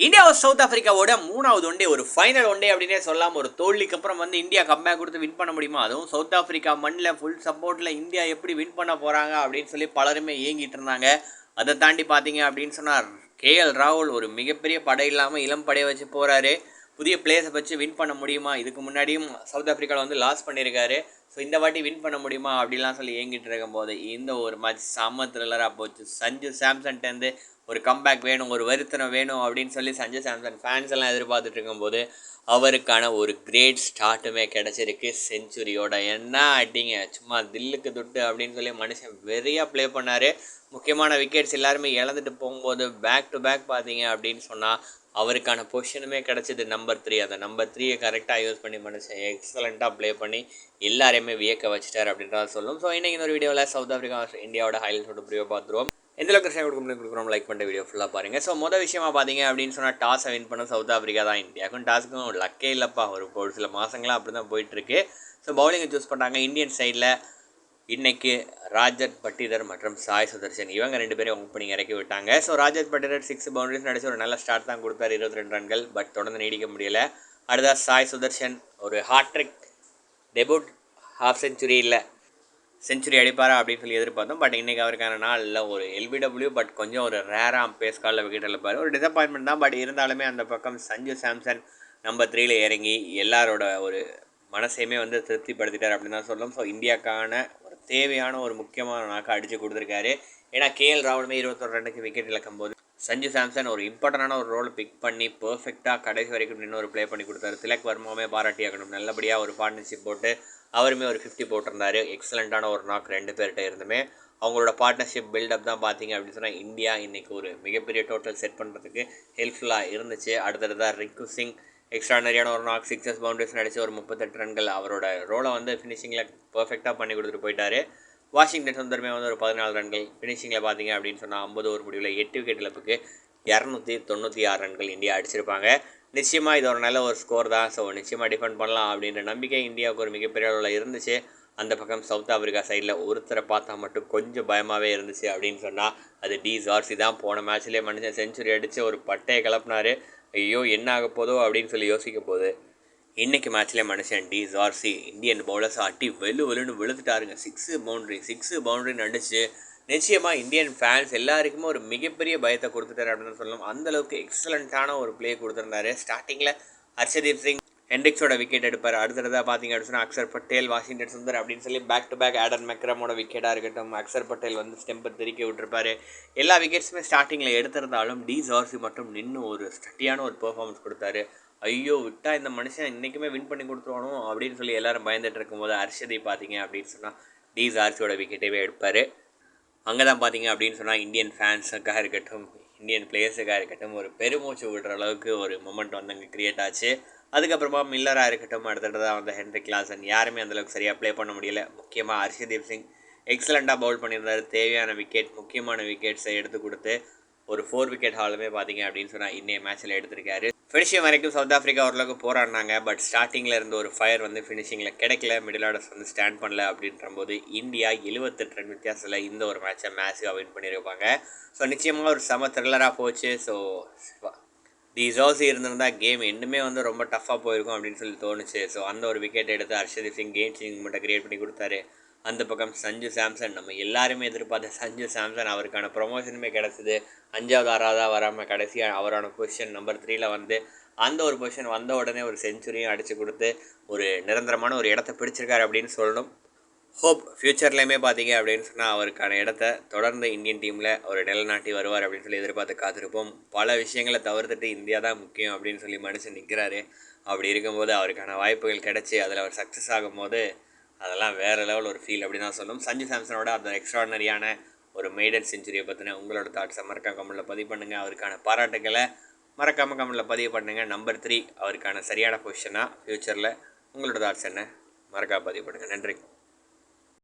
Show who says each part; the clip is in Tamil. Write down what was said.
Speaker 1: இந்தியாவை சவுத் ஆஃப்ரிக்காவோட மூணாவது ஒன்டே ஒரு ஃபைனல் ஒன்டே அப்படின்னே சொல்லலாம் ஒரு தோல்விக்கு அப்புறம் வந்து இந்தியா கம்பேக் கொடுத்து வின் பண்ண முடியுமா? அதுவும் சவுத் ஆஃப்ரிக்கா மண்ணில் ஃபுல் சப்போர்ட்டில் இந்தியா எப்படி வின் பண்ண போகிறாங்க அப்படின்னு சொல்லி பலருமே இயங்கிட்டு இருந்தாங்க. அதை தாண்டி பார்த்தீங்க அப்படின்னு சொன்னார் கேஎல் ராகுல் ஒரு மிகப்பெரிய படை இல்லாமல் இளம் படையை வச்சு போகிறாரு புதிய பிளேயர்ஸை வச்சு வின் பண்ண முடியுமா? இதுக்கு முன்னாடியும் சவுத் ஆஃப்ரிக்காவில் வந்து லாஸ் பண்ணியிருக்காரு ஸோ இந்த வாட்டி வின் பண்ண முடியுமா? அப்படிலாம் சொல்லி ஏங்கிட்டு இருக்கும்போது இந்த ஒரு மேட்ச் செம்ம த்ரில்லராக போச்சு. சஞ்சு சாம்சன்ட்டேருந்து ஒரு கம்பேக் வேணும் ஒரு வருத்தனம் வேணும் அப்படின்னு சொல்லி சஞ்சய் சாம்சன் ஃபேன்ஸ் எல்லாம் எதிர்பார்த்துட்டு இருக்கும்போது அவருக்கான ஒரு கிரேட் ஸ்டார்ட்டுமே கிடச்சிருக்கு செஞ்சுரியோட என்ன அடிங்க சும்மா தில்லுக்கு துட்டு அப்படின்னு சொல்லி மனுஷன் வெறியாக ப்ளே பண்ணார். முக்கியமான விக்கெட்ஸ் எல்லாருமே இழந்துட்டு போகும்போது பேக் டு பேக் பார்த்தீங்க அப்படின்னு சொன்னால் அவருக்கான பொசிஷனுமே கிடச்சிது நம்பர் த்ரீ அந்த நம்பர் த்ரீயை கரெக்டாக யூஸ் பண்ணி மனுஷன் எக்ஸலண்ட்டாக ப்ளே பண்ணி எல்லாரையுமே வியக்க வச்சுட்டார் அப்படின்றத சொல்லும். ஸோ இன்றைக்கி இந்த ஒரு வீடியோவில் சவுத் ஆஃப்ரிக்கா இந்தியாவோட ஹைலைட்ஸோட ப்ரிவியூ பார்த்துருவோம். எந்த அளவுக்கு ஷேர் கொடுக்க முடியும் கொடுக்குறோம் லைக் பண்ணுற வீடியோ ஃபுல்லாக பாருங்கள் ஸோ மொதல் விஷயமா பார்த்தீங்க அப்படின்னு சொன்னால் டாஸை வின் பண்ண சவுத் ஆஃப்ரிக்கா தான். இந்தியாவுக்கும் டாஸுக்கும் லக்கே இல்லைப்பா. ஒரு ஒரு சில மாதங்களாக அப்படி தான் போயிட்டுருக்கு ஸோ பவுலிங்கை சூஸ் பண்ணுறாங்க இந்தியன் சைடில் இன்றைக்கி ராஜத் பட்டிதர் மற்றும் சாய் சுதர்ஷன் இவங்க ரெண்டு பேரும் ஓப்பனிங் இறக்கி விட்டாங்க. So Rajat Patidar six boundaries நடிச்சு ஒரு நல்ல ஸ்டார்ட் தான் கொடுத்தார். இருபத்தி ரெண்டு ரன்கள் பட் தொடர்ந்து நீடிக்க முடியல. அடுத்தா சாய் சுதர்ஷன் ஒரு hat trick debut half century இல்லை செஞ்சுரி அடிப்பாரா அப்படின்னு சொல்லி எதிர்பார்த்தோம். பட் இன்றைக்கி அவருக்கான நாளில் ஒரு எல்பிடபிள்யூ பட் கொஞ்சம் ஒரு ரேராக பேஸ் காலில் விக்கெட் எழுப்பார் ஒரு டிசப்பாயின்மெண்ட் தான் பட் இருந்தாலுமே அந்த பக்கம் சஞ்சு சாம்சன் நம்பர் த்ரீல இறங்கி எல்லாரோட ஒரு மனசையுமே வந்து திருப்திப்படுத்திட்டார் அப்படின்னு தான் சொல்லும். ஸோ இந்தியாக்கான தேவையான ஒரு முக்கியமான நாக்கை அடித்து கொடுத்துருக்காரு. ஏன்னா கேஎல் ராகுலுமே இருபத்தொரு ரன்னுக்கு விக்கெட் இழக்கும் போது சஞ்சு சாம்சன் ஒரு இம்பார்ட்டண்டான ஒரு ரோல் பிக் பண்ணி பர்ஃபெக்டாக கடைசி வரைக்கும் நின்று ஒரு ப்ளே பண்ணி கொடுத்தாரு. திலக் வர்மாவே பாராட்டியாகணும். நல்லபடியாக ஒரு பார்ட்னர்ஷிப் போட்டு அவருமே ஒரு ஃபிஃப்டி போட்டிருந்தாரு. எக்ஸலண்ட்டான ஒரு நாக் ரெண்டு பேர்கிட்ட இருந்துமே. அவங்களோட பார்ட்னர்ஷிப் பில்டப் தான் பார்த்தீங்க அப்படின்னு சொன்னால் இந்தியா இன்றைக்கி ஒரு மிகப்பெரிய டோட்டல் செட் பண்ணுறதுக்கு ஹெல்ப்ஃபுல்லாக இருந்துச்சு. அடுத்தடுத்தா ரிங்கு சிங் எக்ஸ்ட்ரானரியான ஒரு நாக் சிக்ஸஸ் பவுண்டரிஸ் நடிச்சு ஒரு முப்பத்தெட்டு ரன்கள் அவரோட ரோலை வந்து ஃபினிஷிங்கில் பர்ஃபெக்டாக பண்ணி கொடுத்துட்டு போயிட்டார். வாஷிங்டன் சுந்தரமே வந்து ஒரு பதினாலு ரன்கள் ஃபினிஷிங்கில் பார்த்தீங்க அப்படின்னு சொன்னால் ஐம்பது ஓவர் முடிவில் எட்டு விக்கெட் இழப்புக்கு இரநூத்தி தொண்ணூற்றி ஆறு ரன்கள் இந்தியா அடிச்சிருப்பாங்க. நிச்சயமாக இது ஒரு நல்ல ஒரு ஸ்கோர் தான். ஸோ நிச்சயமாக டிஃபெண்ட் பண்ணலாம் அப்படின்ற நம்பிக்கை இந்தியாவுக்கு ஒரு மிகப்பெரிய அளவில் இருந்துச்சு. அந்த பக்கம் சவுத் ஆப்பிரிக்கா சைடில் ஒருத்தரை பார்த்தா மட்டும் கொஞ்சம் பயமாகவே இருந்துச்சு அப்படின்னு சொன்னால் அது டி ஜார்சி தான். போன மேட்ச்லேயே மனுஷன் செஞ்சுரி அடித்து ஒரு பட்டையை கிளப்புனாரு ஐயோ என்ன ஆக போதோ அப்படின்னு சொல்லி யோசிக்க போகுது இன்றைக்கி மேட்ச்லேயே மனுஷன் டி ஜார்சி இந்தியன் பவுலர்ஸ் அட்டி வெளு வெளுன்னு விழுந்துட்டாருங்க. சிக்ஸு பவுண்ட்ரி சிக்ஸு பவுண்ட்ரின்னு அடிச்சு நிச்சயமாக இந்தியன் ஃபேன்ஸ் எல்லாருக்குமே ஒரு மிகப்பெரிய பயத்தை கொடுத்துட்டாரு அப்படின்னு சொல்லலாம் அந்தளவுக்கு எக்ஸலண்ட்டான ஒரு ப்ளே கொடுத்துருந்தாரு. ஸ்டார்டிங்கில் ஹர்ஷதீப் சிங் ஹெண்ட்ரிக்ஸோட விக்கெட் எடுப்பார். அடுத்ததாக பார்த்தீங்க அப்படின்னு சொன்னால் அக்சர் பட்டேல் வாஷிங்டன் சுந்தர் அப்படின்னு சொல்லி பேக் டு பேக் ஆடன் மெக்ரமோட விக்கெட்டாக இருக்கட்டும் அக்சர் பட்டேல் வந்து ஸ்டெம்பை திருக்கி விட்டுருப்பாரு. எல்லா விக்கெட்ஸுமே ஸ்டார்டிங்கில் எடுத்திருந்தாலும் டி ஜார்சி மட்டும் நின்று ஒரு ஸ்டட்டியான ஒரு பெர்ஃபார்மன்ஸ் கொடுத்தாரு. ஐயோ விட்டால் இந்த மனுஷன் இன்றைக்குமே வின் பண்ணி கொடுத்துருவானோ அப்படின்னு சொல்லி எல்லாரும் பயந்துட்டு இருக்கும்போது ஹர்ஷதீப் பார்த்தீங்க அப்படின்னு சொன்னால் டி ஜார்சியோட விக்கெட்டவே எடுப்பார். அங்கே தான் பார்த்தீங்க அப்படின்னு சொன்னால் இந்தியன் ஃபேன்ஸுக்காக இருக்கட்டும் இந்தியன் பிளேயர்ஸுக்காக இருக்கட்டும் ஒரு பெருமூச்சு விடுற அளவுக்கு ஒரு மொமெண்ட் வந்து அங்கே க்ரியேட் ஆச்சு. அதுக்கப்புறமா மில்லராக இருக்கட்டும் அடுத்ததாக வந்த ஹென்ரி கிளாசன் யாருமே அந்தளவுக்கு சரியாக ப்ளே பண்ண முடியல. முக்கியமாக ஹர்ஷதீப் சிங். எக்ஸலண்ட்டாக பவுல் பண்ணியிருந்தார். தேவையான விக்கெட் முக்கியமான விக்கெட்ஸை எடுத்து கொடுத்து ஒரு ஃபோர் விக்கெட் ஹாலுமே பார்த்தீங்க அப்படின்னு சொன்னால் இன்னைய மேட்ச்சில் எடுத்திருக்காரு. ஃபினிஷிங் வரைக்கும் சவுத் ஆஃப்ரிக்கா ஓரளவுக்கு போராடினாங்க. பட் ஸ்டார்டிங்கில் இருந்த ஒரு ஃபயர் வந்து ஃபினிஷிங்கில் கிடைக்கல. மிடில் ஆர்டர்ஸ் வந்து ஸ்டாண்ட் பண்ணல அப்படின்ற போது இந்தியா எழுபத்தெட்டு ரன் வித்தியாசத்தில் இந்த ஒரு மேட்சை மேட்ச்சாக வின் பண்ணியிருப்பாங்க. ஸோ நிச்சயமாக ஒரு செம த்ரில்லராக போச்சு. ஸோ தி ஜோசி இருந்திருந்தால் கேம் இன்னுமே வந்து ரொம்ப டஃப்பாக போயிருக்கும் அப்படின்னு சொல்லி தோணுச்சு. ஸோ அந்த ஒரு விக்கெட் எடுத்து ஹர்ஷதீப் சிங் கேம் சிங் மட்டும் கிரியேட் பண்ணி கொடுத்தாரு. அந்த பக்கம் சஞ்சு சாம்சன் நம்ம எல்லாருமே எதிர்பார்த்த சஞ்சு சாம்சன் அவருக்கான ப்ரொமோஷனுமே கிடச்சிது. அஞ்சாவது ஆறாவதாக வராமல் கடைசியாக அவரான பொசிஷன் நம்பர் த்ரீல வந்து அந்த ஒரு பொசிஷன் வந்த உடனே ஒரு செஞ்சுரியும் அடித்து கொடுத்து ஒரு நிரந்தரமான ஒரு இடத்த பிடிச்சிருக்காரு அப்படின்னு சொல்லணும். ஹோப் ஃப்யூச்சர்லேயுமே பார்த்தீங்க அப்படின்னு சொன்னால் அவருக்கான இடத்த தொடர்ந்து இந்தியன் டீமில் ஒரு நிலநாட்டி வருவார் அப்படின்னு சொல்லி எதிர்பார்த்து காத்திருப்போம். பல விஷயங்களை தவிர்த்துட்டு இந்தியா தான் முக்கியம் அப்படின்னு சொல்லி மனுஷன் நிற்கிறாரு அப்படி இருக்கும்போது அவருக்கான வாய்ப்புகள் கிடச்சி அதில் அவர் சக்ஸஸ் ஆகும்போது அதெல்லாம் வேறு லெவல் ஒரு ஃபீல் அப்படி தான் சொல்லும். சஞ்சு சாம்சனோட அந்த எக்ஸ்ட்ராடனரியான ஒரு மெய்டன் செஞ்சுரியை பற்றின உங்களோட தாட்ஸை மறக்காம கமெண்ட்டில் பதிவு பண்ணுங்கள் அவருக்கான பாராட்டுகளை மறக்காமல் கமெண்ட்டில் பதிவு பண்ணுங்கள் நம்பர் த்ரீ அவருக்கான சரியான பொசிஷனாக ஃப்யூச்சரில் உங்களோட தாட்ஸ் என்ன? மறக்காம பதிவு பண்ணுங்கள் நன்றி.